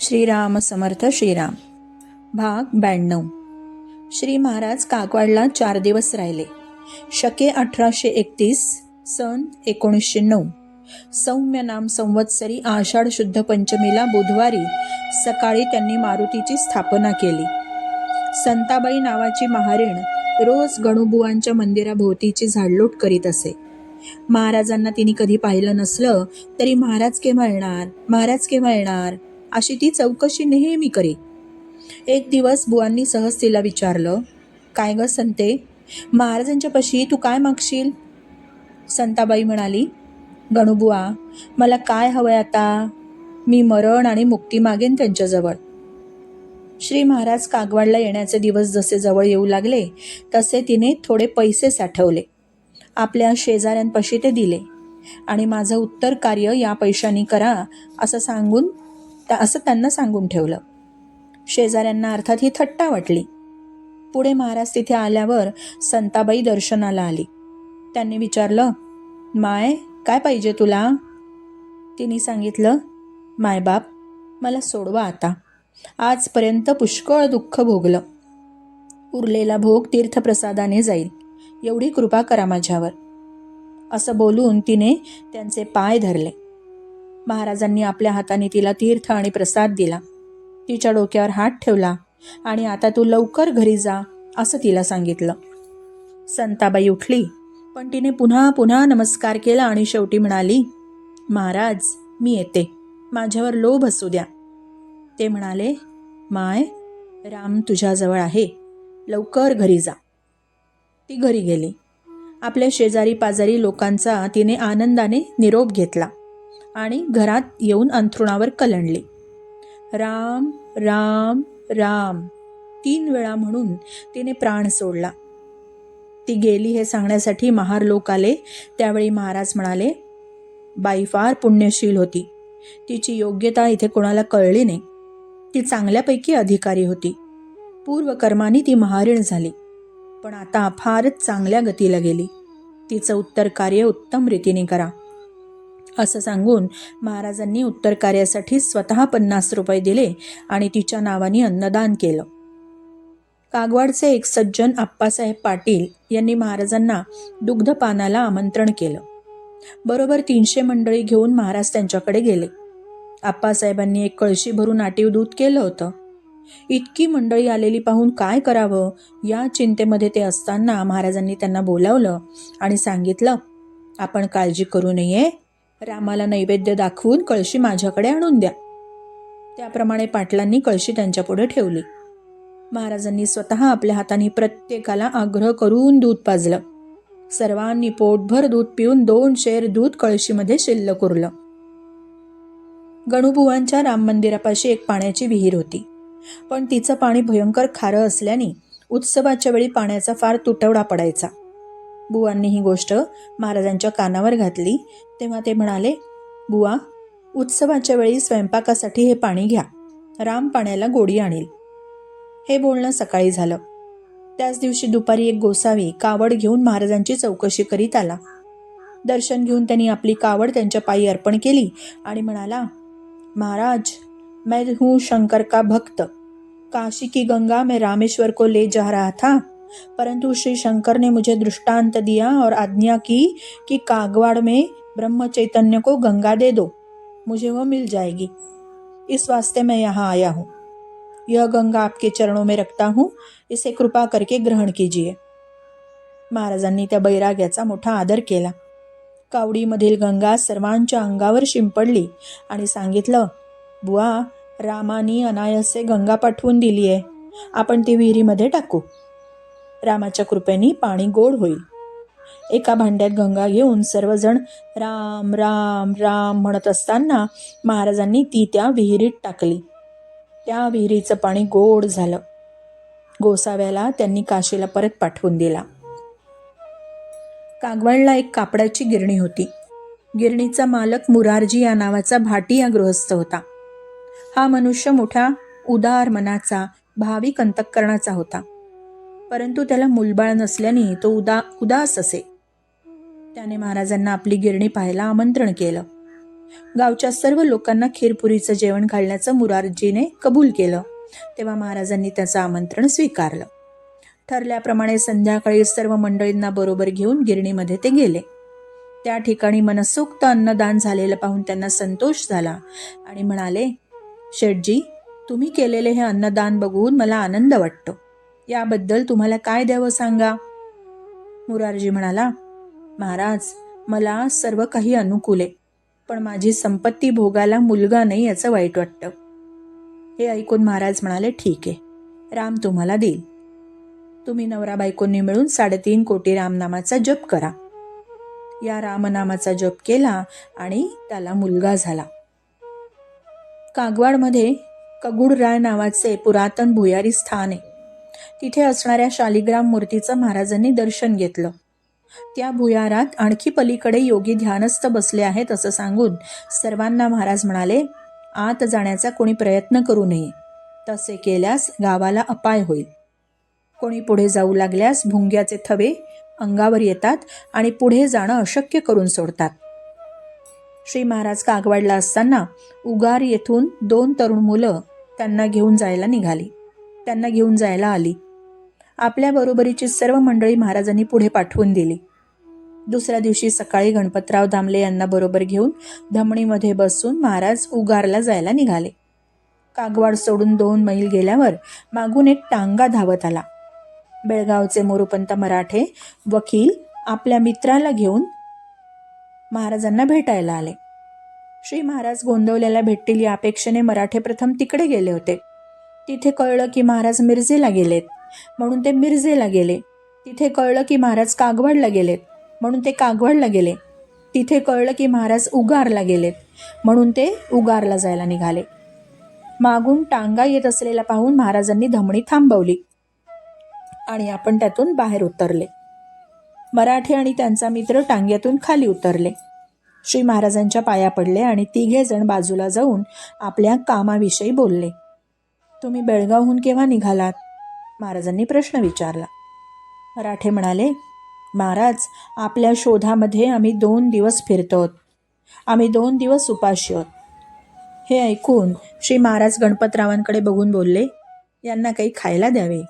श्रीराम समर्थ श्रीराम. भाग ब्याण्णव. श्री महाराज काकवाडला चार दिवस राहिले. शके अठराशे एकतीस सन एकोणीसशे नऊ. सौम्य नाम संवत्सरी आषाढ शुद्ध पंचमीला बुधवारी सकाळी त्यांनी मारुतीची स्थापना केली. संताबाई नावाची महारीण रोज गणुबुवांच्या मंदिराभोवतीची झाडलोट करीत असे. महाराजांना तिने कधी पाहिलं नसलं तरी महाराज केव्हा येणार? महाराज केव्हा येणार? अशी ती चौकशी नेहमी करी. एक दिवस बुवांनी सहज तिला विचारलं काय ग संते महाराजांच्या पशी तू काय मागशील? संताबाई म्हणाली गणुबुवा मला काय हवंय आता? मी मरण आणि मुक्ती मागेन त्यांच्याजवळ. श्री महाराज कागवाडला येण्याचे दिवस जसे जवळ येऊ लागले तसे तिने थोडे पैसे साठवले. आपल्या शेजाऱ्यांपाशी ते दिले. आणि माझं उत्तर कार्य या पैशांनी करा असं सांगून असं त्यांना सांगून ठेवलं. शेजाऱ्यांना अर्थात ही थट्टा वाटली. पुढे महाराज तिथे आल्यावर संताबाई दर्शनाला आली. त्यांनी विचारलं माय काय पाहिजे तुला? तिने सांगितलं मायबाप मला सोडवा आता. आजपर्यंत पुष्कळ दुःख भोगलं. उरलेला भोग तीर्थप्रसादाने जाईल. एवढी कृपा करा माझ्यावर. असं बोलून तिने त्यांचे पाय धरले. महाराजांनी आपल्या हाताने तिला तीर्थ आणि प्रसाद दिला. तिच्या डोक्यावर हात ठेवला आणि आता तू लवकर घरी जा असं तिला सांगितलं. संताबाई उठली पण तिने पुन्हा पुन्हा नमस्कार केला आणि शेवटी म्हणाली महाराज मी येते. माझ्यावर लोभ असू द्या. ते म्हणाले माय राम तुझ्याजवळ आहे. लवकर घरी जा. ती घरी गेली. आपल्या शेजारी पाजारी लोकांचा तिने आनंदाने निरोप घेतला. आणि घरात येऊन अंथरुणावर कलंडली. राम राम राम. तीन वेळा म्हणून तिने प्राण सोडला. ती गेली हे सांगण्यासाठी महार लोक आले. त्यावेळी महाराज म्हणाले बाई फार पुण्यशील होती. तिची योग्यता इथे कोणाला कळली नाही. ती चांगल्यापैकी अधिकारी होती. पूर्वकर्माने ती महारीण झाली. पण आता फारच चांगल्या गतीला गेली. तिचं उत्तर कार्य उत्तम रीतीने करा. असं सांगून महाराजांनी उत्तर कार्यासाठी स्वतः पन्नास रुपये दिले आणि तिच्या नावाने अन्नदान केलं. कागवाडचे एक सज्जन आप्पासाहेब पाटील यांनी महाराजांना दुग्धपानाला आमंत्रण केलं. बरोबर तीनशे मंडळी घेऊन महाराज त्यांच्याकडे गेले. आप्पासाहेबांनी एक कळशी भरून आटीव दूध केलं होतं. इतकी मंडळी आलेली पाहून काय करावं या चिंतेमध्ये ते असताना महाराजांनी त्यांना बोलावलं आणि सांगितलं आपण काळजी करू नये रामाला नैवेद्य दाखवून कळशी माझ्याकडे आणून द्या. त्याप्रमाणे पाटलांनी कळशी त्यांच्यापुढे ठेवली. महाराजांनी स्वतः आपल्या हाताने प्रत्येकाला आग्रह करून दूध पाजलं. सर्वांनी पोटभर दूध पिऊन दोन शेर दूध कळशीमध्ये शिल्लक उरलं. गणुबुवांच्या राम मंदिरापाशी एक पाण्याची विहीर होती. पण तिचं पाणी भयंकर खारं असल्याने उत्सवाच्या वेळी पाण्याचा फार तुटवडा पडायचा. बुवांनी ही गोष्ट महाराजांच्या कानावर घातली. तेव्हा ते म्हणाले बुवा उत्सवाच्या वेळी स्वयंपाकासाठी हे पाणी घ्या. राम पाण्याला गोडी आणील. हे बोलणं सकाळी झालं. त्याच दिवशी दुपारी एक गोसावी कावड घेऊन महाराजांची चौकशी करीत आला. दर्शन घेऊन त्यांनी आपली कावड त्यांच्या पायी अर्पण केली आणि म्हणाला महाराज मैं हूँ शंकर का भक्त. काशी की गंगा में रामेश्वर को ले जा रहा था. परंतु श्री शंकर ने मुझे दृष्टांत दिया और आज्ञा की कि कागवाड़ में ब्रह्म चैतन्य को गंगा दे दो मुझे वो मिल जाएगी। इस वास्ते मैं यहाँ आया हूँ। यह गंगा आपके चरणों में रखता हूँ इसे कृपा करके ग्रहण कीजिए। महाराजांनी त्या बैराग्याचा मोठा आदर केला। कावडीमधील गंगा सर्वांच्या अंगावर शिंपडली आणि सांगितलं बुवा रामानी अनायसे गंगा पाठवून दिली आहे आपण ती विहिरीमध्ये टाकू. रामाच्या कृपेने पाणी गोड होईल. एका भांड्यात गंगा घेऊन सर्वजण राम राम राम म्हणत असताना महाराजांनी ती त्या विहिरीत टाकली. त्या विहिरीचं पाणी गोड झालं. गोसाव्याला त्यांनी काशीला परत पाठवून दिला. कागवाडला एक कापडाची गिरणी होती. गिरणीचा मालक मुरारजी या नावाचा भाटी या गृहस्थ होता. हा मनुष्य मोठ्या उदार मनाचा भाविक अंतःकरणाचा होता. परंतु त्याला मुलबाळ नसल्याने तो उदा उदास असे. त्याने महाराजांना आपली गिरणी पाहायला आमंत्रण केलं. गावच्या सर्व लोकांना खीरपुरीचं जेवण घालण्याचं मुरारजीने कबूल केलं. तेव्हा महाराजांनी त्याचं आमंत्रण स्वीकारलं. ठरल्याप्रमाणे संध्याकाळी सर्व मंडळींना बरोबर घेऊन गिरणीमध्ये ते गेले. त्या ठिकाणी मनसोक्त अन्नदान झालेलं पाहून त्यांना संतोष झाला आणि म्हणाले शेटजी तुम्ही केलेले हे अन्नदान बघून मला आनंद वाटतो. याबद्दल तुम्हाला काय द्यावं सांगा? मुरारजी म्हणाला महाराज मला सर्व काही अनुकूल आहे पण माझी संपत्ती भोगायला मुलगा नाही याचं वाईट वाटतं. हे ऐकून महाराज म्हणाले ठीक आहे राम तुम्हाला देईल. तुम्ही नवरा बायकोंनी मिळून साडेतीन कोटी रामनामाचा जप करा. या रामनामाचा जप केला आणि त्याला मुलगा झाला. कागवाडमध्ये कगुडराय नावाचे पुरातन भुयारी स्थान आहे. तिथे असणाऱ्या शालिग्राम मूर्तीचं महाराजांनी दर्शन घेतलं. त्या भुयारात आणखी पलीकडे योगी ध्यानस्थ बसले आहेत असं सांगून सर्वांना महाराज म्हणाले आत जाण्याचा कोणी प्रयत्न करू नये. तसे केल्यास गावाला अपाय होईल. कोणी पुढे जाऊ लागल्यास भुंग्याचे थवे अंगावर येतात आणि पुढे जाणं अशक्य करून सोडतात. श्री महाराज कागवाडला असताना उगार येथून दोन तरुण मुलं त्यांना घेऊन जायला निघाली. त्यांना घेऊन जायला आली. आपल्या बरोबरीची सर्व मंडळी महाराजांनी पुढे पाठवून दिली. दुसऱ्या दिवशी सकाळी गणपतराव दामले यांना बरोबर घेऊन धमणीमध्ये बसून महाराज उगारला जायला निघाले. कागवाड सोडून दोन मैल गेल्यावर मागून एक टांगा धावत आला. बेळगावचे मोरुपंत मराठे वकील आपल्या मित्राला घेऊन महाराजांना भेटायला आले. श्री महाराज गोंदवल्याला भेटतील या अपेक्षेने मराठे प्रथम तिकडे गेले होते. तिथे कळलं की महाराज मिरजेला गेलेत. म्हणून ते मिरजेला गेले. तिथे कळलं की महाराज कागवाडला गेलेत. म्हणून ते कागवाडला गेले. तिथे कळलं की महाराज उगारला गेलेत. म्हणून ते उगारला जायला निघाले. मागून टांगा येत असलेला पाहून महाराजांनी धमणी थांबवली आणि आपण त्यातून बाहेर उतरले. मराठे आणि त्यांचा मित्र टांग्यातून खाली उतरले. श्री महाराजांच्या पाया पडले आणि तिघे जण बाजूला जाऊन आपल्या कामाविषयी बोलले. तुम्ही बेळगावहून केव्हा निघालात? महाराजांनी प्रश्न विचारला. मराठे म्हणाले महाराज आपल्या शोधामध्ये आम्ही दोन दिवस फिरतो आम्ही दोन दिवस उपाशी आहोत. हे ऐकून श्री महाराज गणपतरावांकडे बघून बोलले यांना काही खायला द्यावे.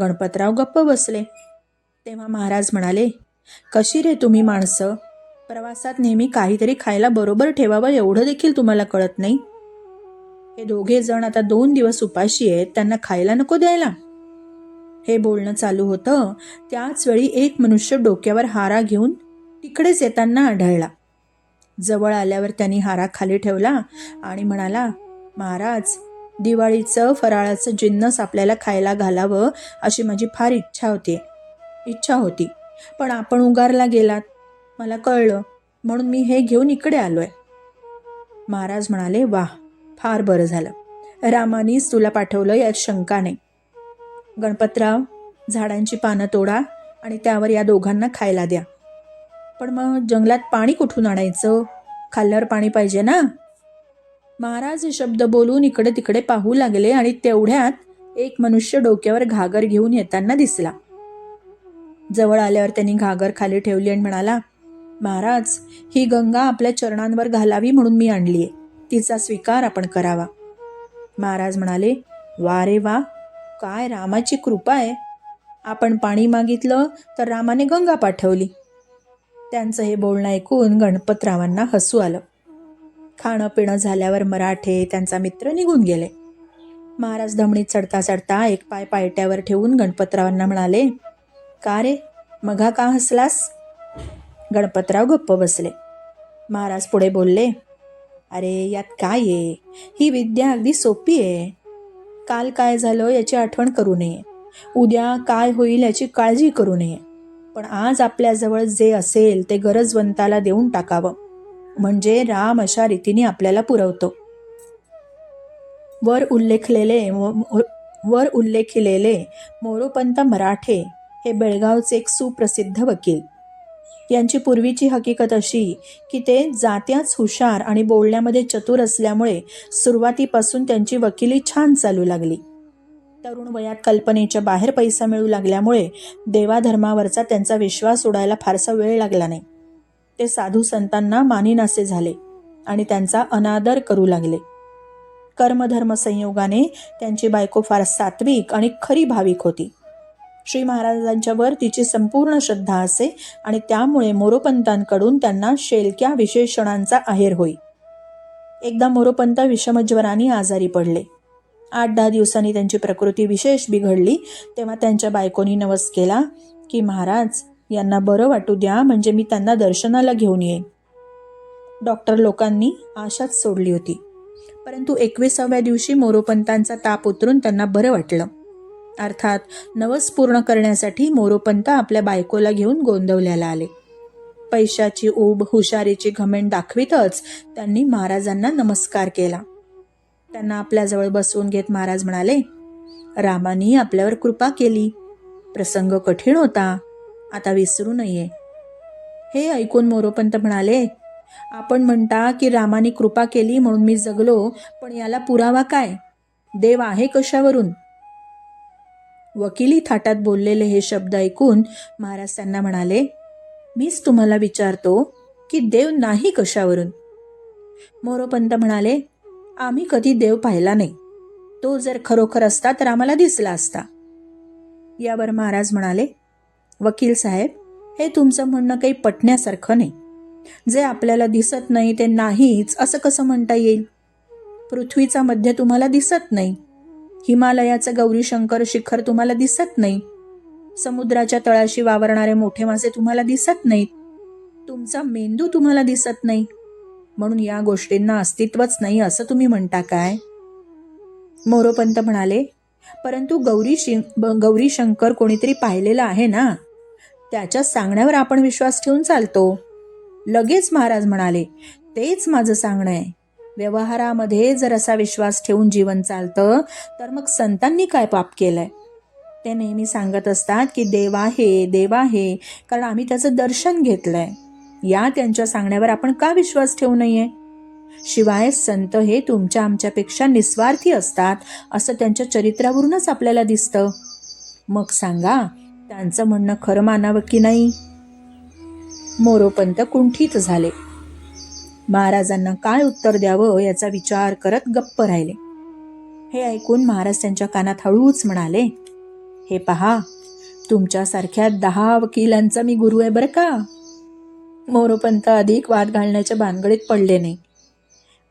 गणपतराव गप्प बसले. तेव्हा महाराज म्हणाले कशी रे तुम्ही माणसं? प्रवासात नेहमी काहीतरी खायला बरोबर ठेवावं एवढं देखील तुम्हाला कळत नाही? हे दोघे जण आता दोन दिवस उपाशी आहेत त्यांना खायला नको द्यायला. हे बोलणं चालू होतं. त्याच वेळी एक मनुष्य डोक्यावर हारा घेऊन तिकडेच येताना आढळला. जवळ आल्यावर त्यांनी हारा खाली ठेवला आणि म्हणाला महाराज दिवाळीचं फराळाचं जिन्नस आपल्याला खायला घालावं अशी माझी फार इच्छा होती. इच्छा होती. पण आपण उगारला गेलात. मला कळलं. म्हणून मी हे घेऊन इकडे आलोय. महाराज म्हणाले वाह! फार बरं झालं. रामानीच तुला पाठवलं यात शंका नाही. गणपतराव झाडांची पानं तोडा आणि त्यावर या दोघांना खायला द्या. पण मग जंगलात पाणी कुठून आणायचं? खाल्ल्यावर पाणी पाहिजे ना? महाराज हे शब्द बोलून इकडे तिकडे पाहू लागले आणि तेवढ्यात एक मनुष्य डोक्यावर घागर घेऊन येताना दिसला. जवळ आल्यावर त्यांनी घागर खाली ठेवली आणि म्हणाला महाराज ही गंगा आपल्या चरणांवर घालावी म्हणून मी आणली आहे तिचा स्वीकार आपण करावा. महाराज म्हणाले वा रे वा काय रामाची कृपा आहे. आपण पाणी मागितलं तर रामाने गंगा पाठवली. त्यांचं हे बोलणं ऐकून गणपतरावांना हसू आलं. खाणं पिणं झाल्यावर मराठे त्यांचा मित्र निघून गेले. महाराज धमणीत चढता चढता एक पाय पायट्यावर ठेवून गणपतरावांना म्हणाले का रे मघा का हसलास? गणपतराव गप्प बसले. महाराज पुढे बोलले अरे यात काय आहे? ही विद्या अगदी सोपी आहे. काल काय झालं याची आठवण करू नये. उद्या काय होईल याची काळजी करू नये. पण आज आपल्याजवळ जे असेल ते गरजवंताला देऊन टाकावं. म्हणजे राम अशा रीतीने आपल्याला पुरवतो. वर उल्लेखलेले वर उल्लेखिलेले मोरोपंत मराठे हे बेळगावचे एक सुप्रसिद्ध वकील. यांची पूर्वीची हकीकत अशी की ते जात्याच हुशार आणि बोलण्यामध्ये चतुर असल्यामुळे सुरुवातीपासून त्यांची वकिली छान चालू लागली. तरुण वयात कल्पनेच्या बाहेर पैसा मिळू लागल्यामुळे देवाधर्मावरचा त्यांचा विश्वास उडायला फारसा वेळ लागला नाही. ते साधू संतांना मानिनासे झाले आणि त्यांचा अनादर करू लागले. कर्मधर्म संयोगाने त्यांची बायको फार सात्विक आणि खरी भाविक होती. श्री महाराजांच्यावर तिची संपूर्ण श्रद्धा असे आणि त्यामुळे मोरोपंतांकडून त्यांना शेलक्या विशेषणांचा आहेर होई. एकदा मोरोपंत विषमज्वराने आजारी पडले. आठ दहा दिवसांनी त्यांची प्रकृती विशेष बिघडली तेव्हा त्यांच्या बायकोनी नवस केला की महाराज यांना बरं वाटू द्या म्हणजे मी त्यांना दर्शनाला घेऊन येईन. डॉक्टर लोकांनी आशाच सोडली होती. परंतु एकविसाव्या दिवशी मोरोपंतांचा ताप उतरून त्यांना बरं वाटलं. अर्थात नवस पूर्ण करण्यासाठी मोरोपंत आपल्या बायकोला घेऊन गोंदवल्याला आले. पैशाची ऊब हुशारीची घमेंड दाखवितच त्यांनी महाराजांना नमस्कार केला. त्यांना आपल्याजवळ बसवून घेत महाराज म्हणाले रामानी आपल्यावर कृपा केली. प्रसंग कठीण होता. आता विसरू नये. हे ऐकून मोरोपंत म्हणाले आपण म्हणता की रामाने कृपा केली म्हणून मी जगलो पण याला पुरावा काय? देव आहे कशावरून? वकिली थाटात बोललेले हे शब्द ऐकून महाराज त्यांना म्हणाले मीच तुम्हाला विचारतो की देव नाही कशावरून? मोरोपंत म्हणाले आम्ही कधी देव पाहिला नाही. तो जर खरोखर असता तर आम्हाला दिसला असता. यावर महाराज म्हणाले वकील साहेब हे तुमचं म्हणणं काही पटण्यासारखं नाही. जे आपल्याला दिसत नाही ते नाहीच असं कसं म्हणता येईल? पृथ्वीचा मध्य तुम्हाला दिसत नाही. हिमालयाचं गौरीशंकर शिखर तुम्हाला दिसत नाही. समुद्राच्या तळाशी वावरणारे मोठे मासे तुम्हाला दिसत नाहीत. तुमचा मेंदू तुम्हाला दिसत नाही. म्हणून या गोष्टींना अस्तित्वच नाही असं तुम्ही म्हणता काय? मोरोपंत म्हणाले परंतु गौरी शिं गौरी शंकर कोणीतरी पाहिलेलं आहे ना? त्याच्या सांगण्यावर आपण विश्वास ठेवून चालतो. लगेच महाराज म्हणाले तेच माझं सांगणं आहे. व्यवहारामध्ये जर असा विश्वास ठेवून जीवन चालतं तर मग संतांनी काय पाप केलंय? ते नेहमी सांगत असतात की देव आहे देव आहे कारण आम्ही त्याचं दर्शन घेतलंय. या त्यांच्या सांगण्यावर आपण का विश्वास ठेवू नये? शिवाय संत हे तुमच्या आमच्यापेक्षा निस्वार्थी असतात असं त्यांच्या चरित्रावरूनच आपल्याला दिसतं. मग सांगा त्यांचं म्हणणं खरं मानावं की नाही? मोरोपंत कुंठित झाले. महाराजांना काय उत्तर द्यावं याचा विचार करत गप्प राहिले. हे ऐकून महाराज त्यांच्या कानात हळूच म्हणाले हे पहा तुमच्यासारख्या दहा वकिलांचा मी गुरु आहे बरं का? मोरोपंत अधिक वाद घालण्याच्या भानगडीत पडले नाही.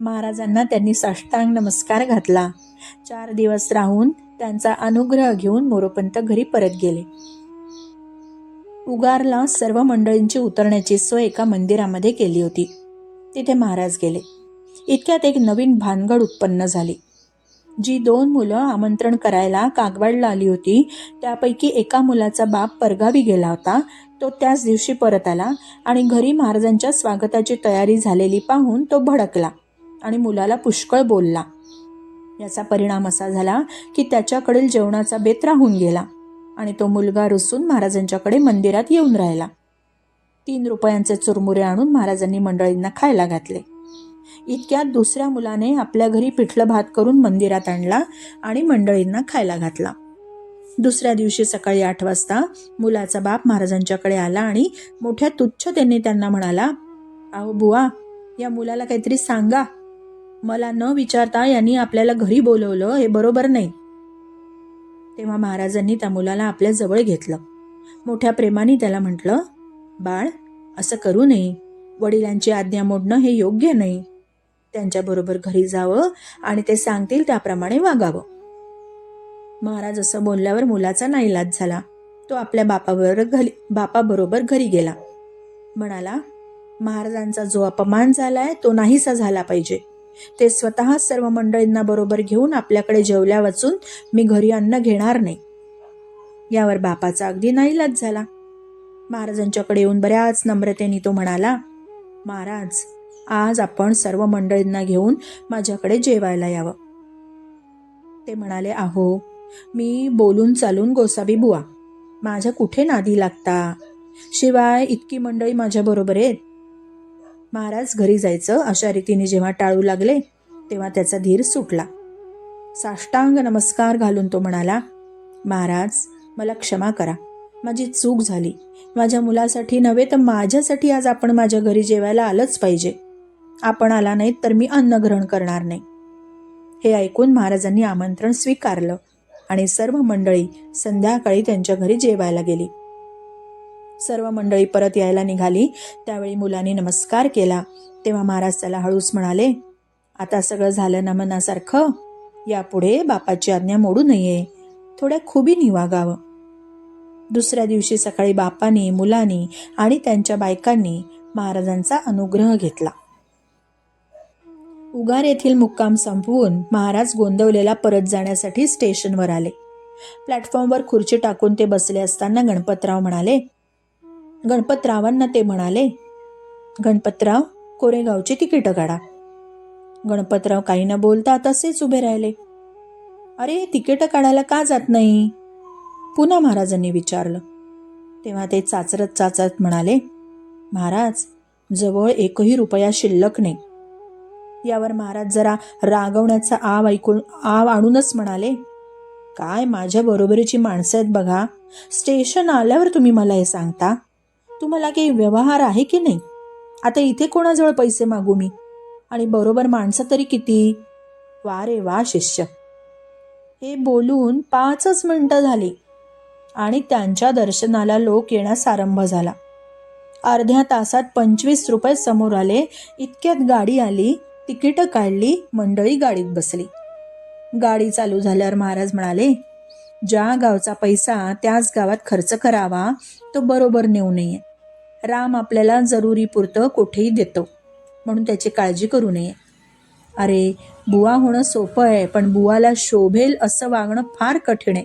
महाराजांना त्यांनी साष्टांग नमस्कार घातला. चार दिवस राहून त्यांचा अनुग्रह घेऊन मोरोपंत घरी परत गेले. उगारला सर्व मंडळींची उतरण्याची सोय एका मंदिरामध्ये केली होती. तिथे महाराज गेले. इतक्यात एक नवीन भानगड उत्पन्न झाली. जी दोन मुलं आमंत्रण करायला कागवाडला आली होती त्यापैकी एका मुलाचा बाप परगावी गेला होता तो त्याच दिवशी परत आला आणि घरी महाराजांच्या स्वागताची तयारी झालेली पाहून तो भडकला आणि मुलाला पुष्कळ बोलला. याचा परिणाम असा झाला की त्याच्याकडील जेवणाचा बेत राहून गेला आणि तो मुलगा रुसून महाराजांच्याकडे मंदिरात येऊन राहिला. तीन रुपयांचे चुरमुरे आणून महाराजांनी मंडळींना खायला घातले. इतक्यात दुसऱ्या मुलाने आपल्या घरी पिठलं भात करून मंदिरात आणला आणि मंडळींना खायला घातला. दुसऱ्या दिवशी सकाळी आठ वाजता मुलाचा बाप महाराजांच्याकडे आला आणि मोठ्या तुच्छतेने त्यांना म्हणाला अहो बुवा या मुलाला काहीतरी सांगा. मला न विचारता यांनी आपल्याला घरी बोलवलं हे बरोबर नाही. तेव्हा महाराजांनी त्या मुलाला आपल्या जवळ घेतलं. मोठ्या प्रेमाने त्याला म्हटलं बाळ असं करू नये. वडिलांची आज्ञा मोडणं हे योग्य नाही. त्यांच्याबरोबर घरी जावं आणि ते सांगतील त्याप्रमाणे वागावं. महाराज असं बोलल्यावर मुलाचा नाईलाज झाला. तो आपल्या बापाबरोबर घरी बापाबरोबर घरी गेला. म्हणाला महाराजांचा जो अपमान झाला आहे तो नाहीसा झाला पाहिजे. ते स्वतः सर्व मंडळींना बरोबर घेऊन आपल्याकडे जेवल्या वाचून मी घरी अन्न घेणार नाही. यावर बापाचा अगदी नाईलाज झाला. महाराजांच्याकडे येऊन बऱ्याच नम्रतेने तो म्हणाला महाराज आज आपण सर्व मंडळींना घेऊन माझ्याकडे जेवायला यावं. ते म्हणाले आहो मी बोलून चालून गोसावी बुवा. माझ्या कुठे नादी लागता? शिवाय इतकी मंडळी माझ्याबरोबर आहेत. महाराज घरी जायचं अशा रीतीने जेव्हा टाळू लागले तेव्हा त्याचा धीर सुटला. साष्टांग नमस्कार घालून तो म्हणाला महाराज मला क्षमा करा. माझी चूक झाली. माझ्या मुलासाठी नव्हे तर माझ्यासाठी आज आपण माझ्या घरी जेवायला आलंच पाहिजे. आपण आला नाहीत तर मी अन्न ग्रहण करणार नाही. हे ऐकून महाराजांनी आमंत्रण स्वीकारलं आणि सर्व मंडळी संध्याकाळी त्यांच्या घरी जेवायला गेली. सर्व मंडळी परत यायला निघाली. त्यावेळी मुलांनी नमस्कार केला. तेव्हा महाराज त्याला हळूच म्हणाले आता सगळं झालं ना मनासारखं यापुढे बापाची आज्ञा मोडू नये. थोड्या खुबीनी वागावं. दुसऱ्या दिवशी सकाळी बापाने मुलांनी आणि त्यांच्या बायकांनी महाराजांचा अनुग्रह घेतला. उगार येथील मुक्काम संपवून महाराज गोंदवलेला परत जाण्यासाठी स्टेशनवर आले. प्लॅटफॉर्मवर खुर्ची टाकून ते बसले असताना गणपतराव म्हणाले गणपतरावांना ते म्हणाले गणपतराव कोरेगावची तिकीटं काढा. गणपतराव काही न बोलता तसेच उभे राहिले. अरे तिकीटं काढायला का जात नाही? पुन्हा महाराजांनी विचारलं. तेव्हा ते चाचरत चाचरत म्हणाले महाराज जवळ एकही रुपया शिल्लक नाही. यावर महाराज जरा रागवण्याचा आव ऐकून आव आणूनच म्हणाले काय माझ्या बरोबरीची माणसं आहेत बघा. स्टेशन आल्यावर तुम्ही मला हे सांगता? तुम्हाला काही व्यवहार आहे की नाही? आता इथे कोणाजवळ पैसे मागू मी? आणि बरोबर माणसं तरी किती? वा रे वा शिष्य. हे बोलून पाचच मिनटं झाली. आणि त्यांच्या दर्शनाला लोक येण्यास आरंभ झाला. अर्ध्या तासात पंचवीस रुपये समोर आले इतक्यात गाडी आली तिकीटं काढली मंडळी गाडीत बसली. गाडी चालू झाल्यावर महाराज म्हणाले ज्या गावचा पैसा त्याच गावात खर्च करावा तो बरोबर नेऊ नये. राम आपल्याला जरुरीपुरतं कुठेही देतो म्हणून त्याची काळजी करू नये. अरे बुवा होणं सोपं आहे पण बुवाला शोभेल असं वागणं फार कठीण आहे.